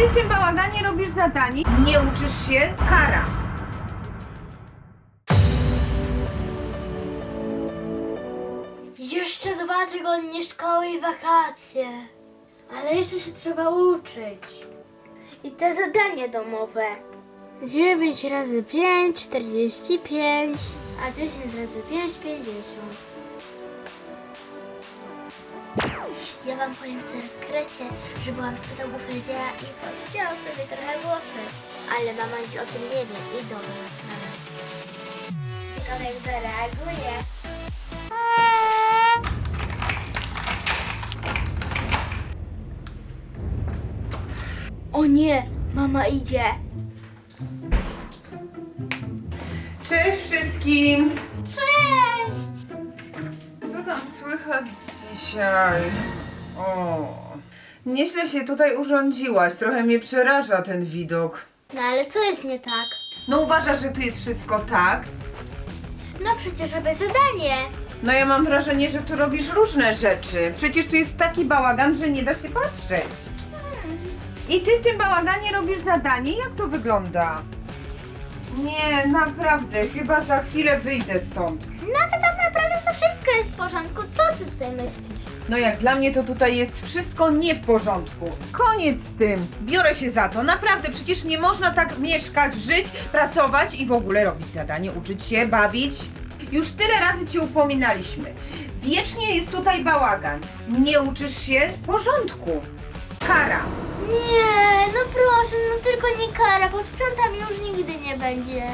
ty w tym bałaganie robisz zadanie, nie uczysz się, kara. Jeszcze dwa tygodnie szkoły i wakacje. Ale jeszcze się trzeba uczyć. I te zadanie domowe. 9 razy 5, 45, a 10 razy 5, 50. Ja wam powiem w sekrecie, że byłam z tatą u fryzjera i podcięłam sobie trochę włosy. Ale mama nic o tym nie wie i dobra. Ciekawe jak zareaguje. O nie, mama idzie. Cześć wszystkim! Cześć! Co tam słychać dzisiaj? O, nieźle się tutaj urządziłaś. Trochę mnie przeraża ten widok. No ale co jest nie tak? No uważasz, że tu jest wszystko tak? No przecież żeby zadanie. No ja mam wrażenie, że tu robisz różne rzeczy. Przecież tu jest taki bałagan, że nie da się patrzeć. I ty w tym bałaganie robisz zadanie? Jak to wygląda? Nie, naprawdę, chyba za chwilę wyjdę stąd. No ale tak naprawdę to wszystko jest w porządku. Co ty tutaj myślisz? No jak dla mnie to tutaj jest wszystko nie w porządku. Koniec z tym. Biorę się za to. Naprawdę, przecież nie można tak mieszkać, żyć, pracować i w ogóle robić zadanie, uczyć się, bawić. Już tyle razy ci upominaliśmy. Wiecznie jest tutaj bałagan. Nie uczysz się porządku. Kara. Nie, no proszę, no tylko nie kara, bo sprzątam już nigdy nie będzie.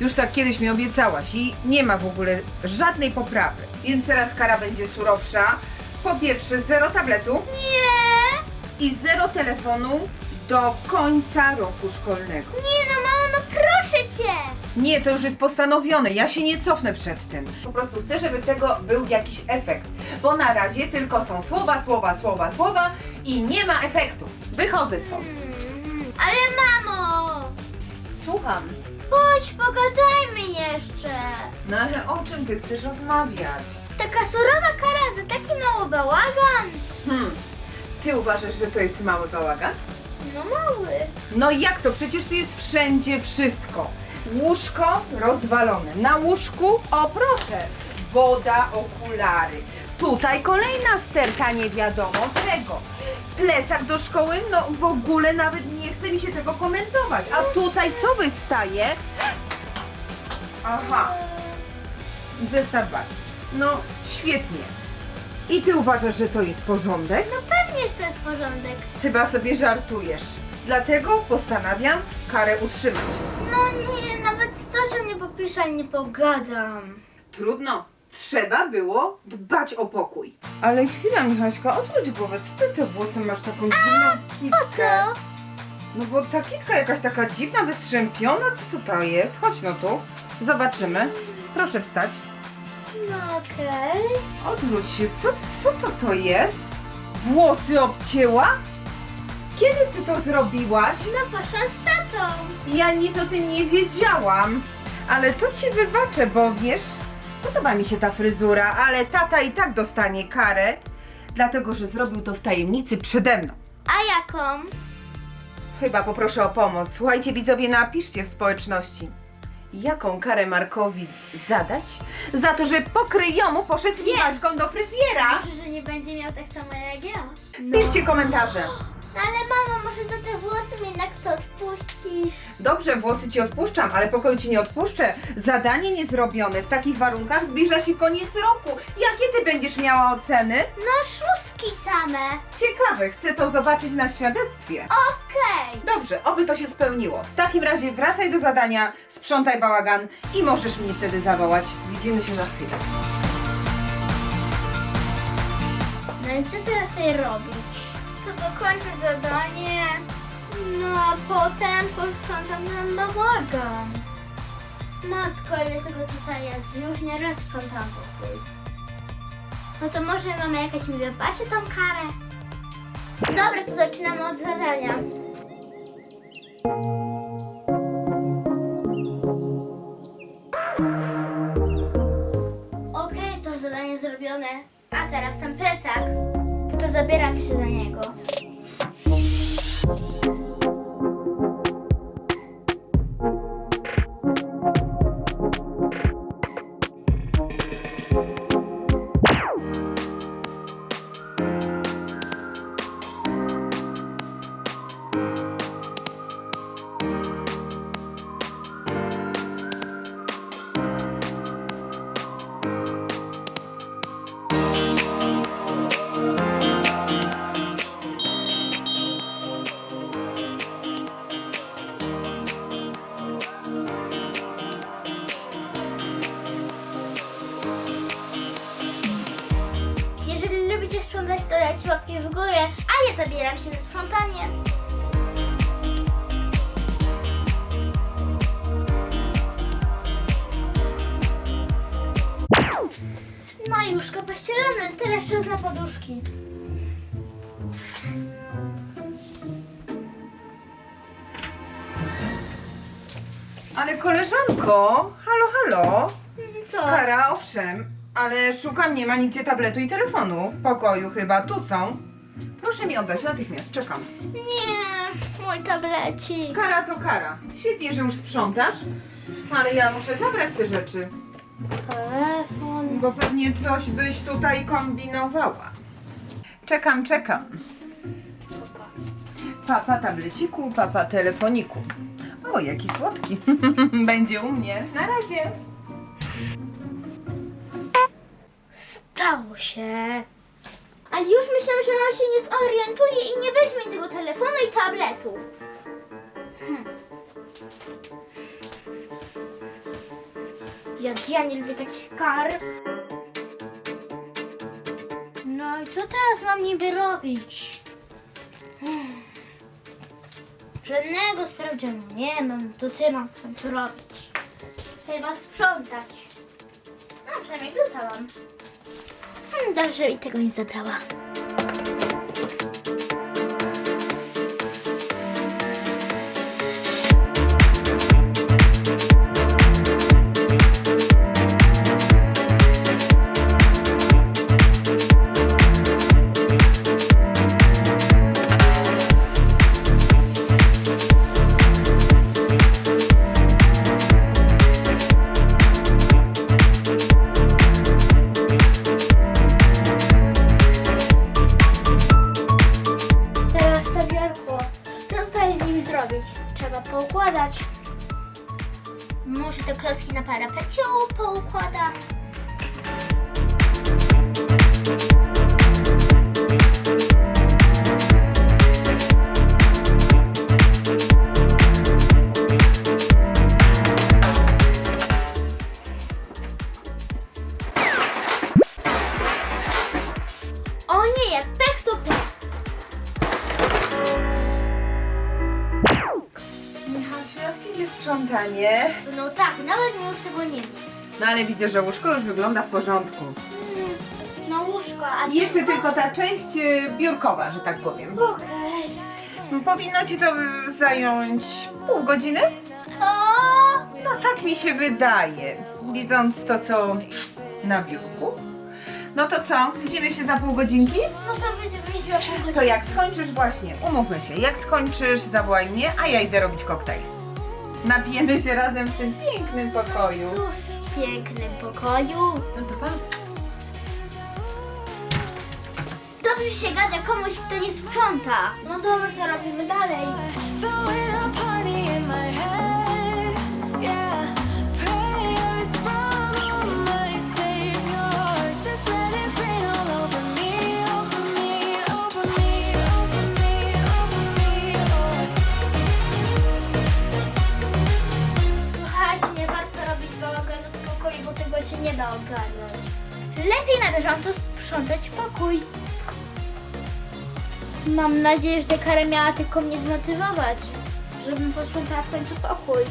Już tak kiedyś mi obiecałaś i nie ma w ogóle żadnej poprawy. Więc teraz kara będzie surowsza. Po pierwsze, zero tabletu. Nie! i zero telefonu do końca roku szkolnego. Nie no mamo, no proszę cię! Nie, to już jest postanowione, ja się nie cofnę przed tym. Po prostu chcę, żeby tego był jakiś efekt, bo na razie tylko są słowa, słowa, słowa, słowa i nie ma efektu. Wychodzę stąd. Mm, Ale mamo! Słucham. Chodź, pogadajmy jeszcze. No ale o czym ty chcesz rozmawiać? Taka surowa kara za taki mały bałagan? Hmm, ty uważasz, że to jest mały bałagan? No mały. No jak to? Przecież tu jest wszędzie wszystko. Łóżko rozwalone. Na łóżku, o proszę, woda, okulary. Tutaj kolejna sterta nie wiadomo czego. Plecak do szkoły, no w ogóle nawet nie chce mi się tego komentować. A tutaj co wystaje? Aha, zestaw bag. No świetnie. I ty uważasz, że to jest porządek? No pewnie, że to jest porządek. Chyba sobie żartujesz. Dlatego postanawiam karę utrzymać. No nie, nawet z Stasią nie popiszę, nie pogadam. Trudno. Trzeba było dbać o pokój. Ale chwila, Michaśka, odwróć głowę. Co ty te włosy masz taką dziwną kitkę? Co? No bo ta kitka jakaś taka dziwna, wystrzępiona. Co to to jest? Chodź no tu. Zobaczymy. Proszę wstać. No okej. Odwróć się. Co, co to to jest? Włosy obcięła? Kiedy ty to zrobiłaś? No poszłam z tatą. Ja nic o tym nie wiedziałam. Ale to ci wybaczę, bo wiesz, podoba mi się ta fryzura, ale tata i tak dostanie karę, dlatego że zrobił to w tajemnicy przede mną. A jaką? Chyba poproszę o pomoc. Słuchajcie, widzowie, napiszcie w społeczności. Jaką karę Markowi zadać? Za to, że pokryjomu poszedł z Michaśką do fryzjera? Może, że nie będzie miał tak samo jak ja. Piszcie komentarze. No ale mamo, może za te włosy mnie jednak to odpuścisz. Dobrze, włosy ci odpuszczam, ale pokoju ci nie odpuszczę. Zadanie niezrobione. W takich warunkach zbliża się koniec roku. Jakie ty będziesz miała oceny? No szóstki same. Ciekawe, chcę to zobaczyć na świadectwie. Okej. Dobrze, oby to się spełniło. W takim razie wracaj do zadania, sprzątaj bałagan i możesz mnie wtedy zawołać. Widzimy się za chwilę. No i co teraz jej robić? Dokończę zadanie. No a potem posprzątam nam bałagan. Matko, ile tego tutaj jest? Już nie raz sprzątam pokój. No to może mama jakaś mi wybaczy tą karę? Dobra, to zaczynamy od zadania. Okej, to zadanie zrobione. A teraz ten plecak. To zabieram się za niego. Teraz czas na poduszki. Ale koleżanko, halo, halo. Co? Kara, owszem, ale szukam, nie ma nigdzie tabletu i telefonu. W pokoju chyba, tu są. Proszę mi oddać, natychmiast, czekam. Nie, mój tablecik. Kara to kara. Świetnie, że już sprzątasz, ale ja muszę zabrać te rzeczy, Telefon. bo pewnie coś byś tutaj kombinowała. Czekam, czekam. Papa tableciku, papa telefoniku. O, jaki słodki. Będzie u mnie. Na razie. Stało się. A już myślałam, że on się nie zorientuje i nie weźmie tego telefonu i tabletu. Jak ja nie lubię takich kar. No i co teraz mam niby robić? Hmm. Żadnego sprawdzianu nie mam, to co mam w końcu robić? Chyba sprzątać. No przynajmniej klucza mam. Dobrze, i tego nie zabrała. Może te klocki na parapecie poukładam. Sprzątanie? No tak, nawet już tego nie wiem. No ale widzę, że łóżko już wygląda w porządku. No łóżko, a I jeszcze tylko ta część y, biurkowa, że tak powiem. Okej. Powinno ci to y, zająć pół godziny? Co? No tak mi się wydaje, widząc to, co na biurku. No to co, widzimy się za pół godzinki? No to będziemy iść za pół godziny. To jak skończysz właśnie, umówmy się, jak skończysz, zawołaj mnie, a ja idę robić koktajl. Napijemy się razem w tym pięknym pokoju. Cóż, w pięknym pokoju. No to pan. Dobrze się gada komuś, kto nie sprząta. No dobra, co robimy dalej? Mam nadzieję, że kara miała tylko mnie zmotywować, żebym posprzątała w końcu pokój.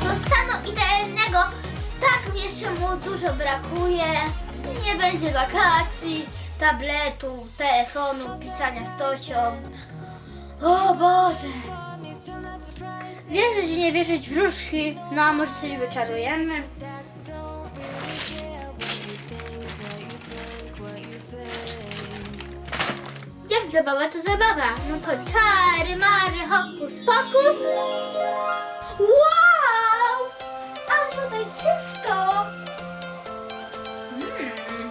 Do stanu idealnego tak mi jeszcze mu dużo brakuje. Nie będzie wakacji, tabletu, telefonu, pisania z Tosią. O Boże! Wierzyć i nie wierzyć w wróżki. No a może coś wyczarujemy? Zabawa to zabawa. No to czary, mary, hokus pokus. Wow! Ale tutaj czysto. Mm.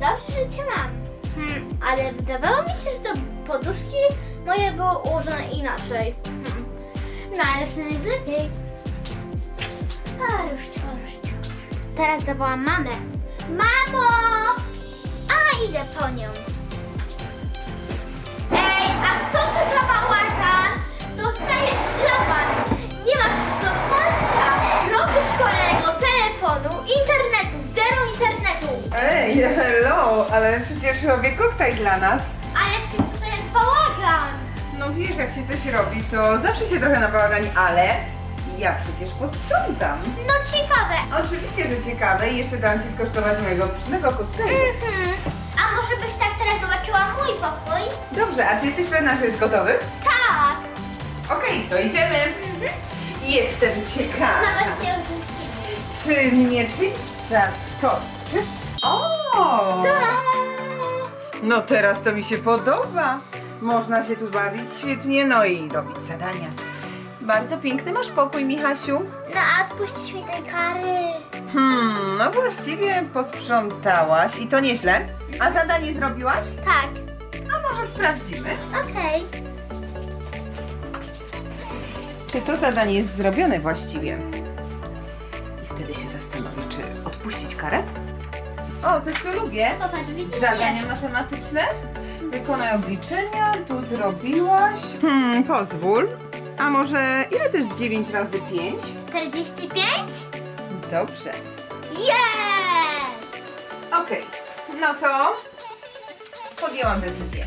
Dobrze, że cię mam. Hmm, ale wydawało mi się, że te poduszki moje były ułożone inaczej. Hmm. No ale przynajmniej jest lepiej. A, ruszcio. Teraz zawołam mamę. Mamo! Idę po nią. Ej, a co to za bałagan? Dostajesz ślaban. Nie masz do końca roku szkolnego telefonu, internetu, zero ale przecież robię koktajl dla nas. A jak ty tutaj jest bałagan? No wiesz, jak się coś robi, to zawsze się trochę nabałagani, ale ja przecież posprzątam. No ciekawe. Oczywiście, że ciekawe i jeszcze dam Ci skosztować mojego pysznego. Mhm. A może byś tak teraz zobaczyła mój pokój? Dobrze, a czy jesteś pewna, że jest gotowy? Tak. Okej, to idziemy. Jestem ciekawa. Nawet się już Czy mnie czymś zaskoczysz? O! No teraz to mi się podoba. Można się tu bawić świetnie, no i robić zadania. Bardzo piękny masz pokój, Michasiu. No a odpuścisz mi tej kary. Hmm, no właściwie posprzątałaś i to nieźle. A zadanie zrobiłaś? Tak. A może sprawdzimy? Okej. Czy to zadanie jest zrobione właściwie? I wtedy się zastanowi, czy odpuścić karę? O, coś co lubię. Popatrz, widzisz? Zadania jest. matematyczne. Wykonaj obliczenia. Tu zrobiłaś. Hmm, pozwól. A może ile to jest 9 razy 5? 45? Dobrze. Jest! Okej. No to podjęłam decyzję.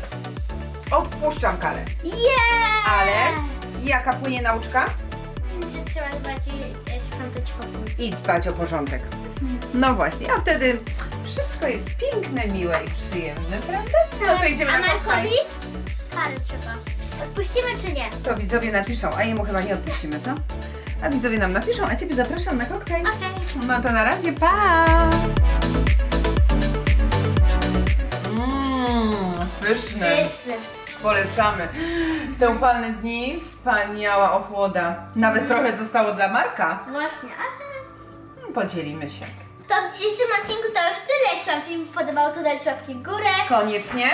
Odpuszczam karę. Jest! Ale jaka płynie nauczka? Że trzeba bardziej sprzątać pokój. I dbać o porządek. No właśnie, a wtedy wszystko jest piękne, miłe i przyjemne, prawda? No to idziemy A na. Markowi? Kary trzeba. Odpuścimy czy nie? To widzowie napiszą, a jemu chyba nie odpuścimy, co? A widzowie nam napiszą, a Ciebie zapraszam na koktajl. Okej. No to na razie, pa! Mmm, pyszne. Pyszny. Polecamy. W te upalne dni wspaniała ochłoda. Nawet trochę zostało dla Marka. Właśnie. Aha. Podzielimy się. To w dzisiejszym odcinku to już tyle. Jeśli Wam film podobał, to dajcie łapki w górę. Koniecznie.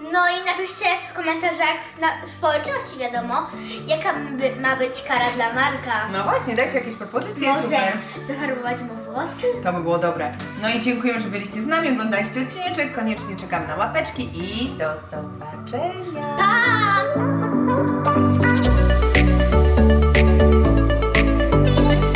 No i napiszcie w komentarzach w na- społeczności wiadomo, jaka by, ma być kara dla Marka. No właśnie, dajcie jakieś propozycje, Może super. zafarbować mu włosy? To by było dobre. No i dziękujemy, że byliście z nami, oglądaliście odcineczek. Koniecznie czekam na łapeczki i do zobaczenia. Pa!